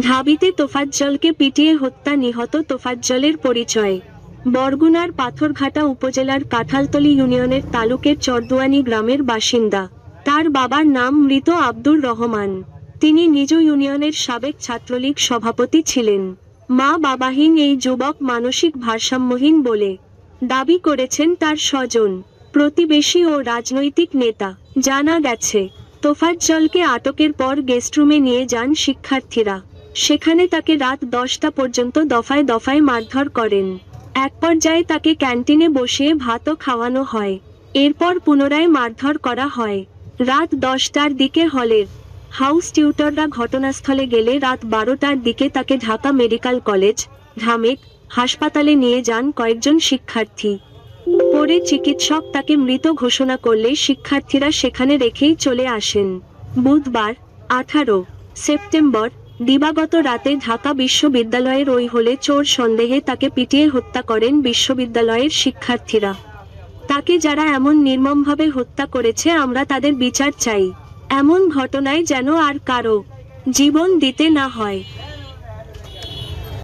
ঢাবিতে তোফাজ্জলকে পিটিয়ে হত্যা নিহত তোফাজ্জলের পরিচয়। বরগুনার পাথরঘাটা উপজেলার কাঁঠালতলী ইউনিয়নের তালুকের চরদুয়ানি গ্রামের বাসিন্দা। তার বাবার নাম মৃত আব্দুর রহমান। তিনি নিজ ইউনিয়নের সাবেক ছাত্রলীগ সভাপতি ছিলেন। মা বাবাহীন এই যুবক মানসিক ভারসাম্যহীন বলে দাবি করেছেন তার স্বজন, প্রতিবেশী ও রাজনৈতিক নেতা। জানা গেছে তোফাজ্জলকে আটকের পর গেস্টরুমে নিয়ে যান শিক্ষার্থীরা। সেখানে তাকে রাত দশটা পর্যন্ত দফায় দফায় মারধর করেন। এক পর্যায়ে তাকে ক্যান্টিনে বসিয়ে ভাতও খাওয়ানো হয়। এরপর পুনরায় মারধর করা হয়। রাত দশটার দিকে হলের হাউস টিউটররা ঘটনাস্থলে গেলে রাত বারোটার দিকে তাকে ঢাকা মেডিকেল কলেজ, ঢামেক হাসপাতালে নিয়ে যান কয়েকজন শিক্ষার্থী। পরে চিকিৎসক তাকে মৃত ঘোষণা করলে শিক্ষার্থীরা সেখানে রেখেই চলে আসেন। বুধবার, আঠারো সেপ্টেম্বর, দিবাগত রাতে ঢাকা বিশ্ববিদ্যালয়ের ওই হলে চোর সন্দেহে তাকে পিটিয়ে হত্যা করেন বিশ্ববিদ্যালয়ের শিক্ষার্থীরা। তাকে যারা এমন নির্মমভাবে হত্যা করেছে, আমরা তাদের বিচার চাই। এমন ঘটনায় যেন আর কারও জীবন দিতে না হয়।